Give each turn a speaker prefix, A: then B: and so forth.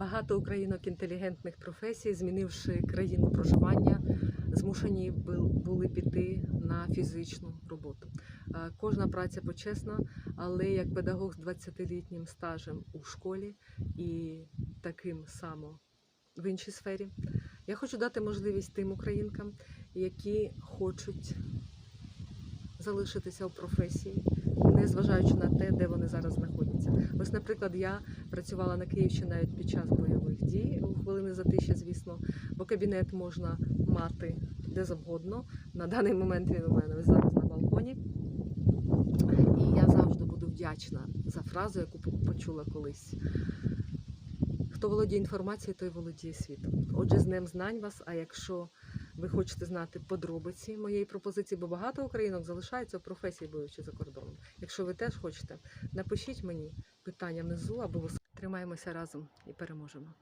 A: Багато українок інтелігентних професій, змінивши країну проживання, змушені були піти на фізичну роботу. Е, Кожна праця почесна, але як педагог з 20-літнім стажем у школі і таким само в іншій сфері, я хочу дати можливість тим українкам, які хочуть залишитися у професії, незважаючи на те, де вони наприклад, я працювала на Київщині навіть під час бойових дій у хвилини затишя, звісно, бо кабінет можна мати де завгодно. На даний момент він у мене зараз на балконі. І я завжди буду вдячна за фразу, яку почула колись. Хто володіє інформацією, той володіє світом. Отже, з Днем знань вас. А якщо ви хочете знати подробиці моєї пропозиції, бо багато українок залишаються в професії, боючи за кордоном. Якщо ви теж хочете, напишіть мені питання внизу або тримаємося разом і переможемо.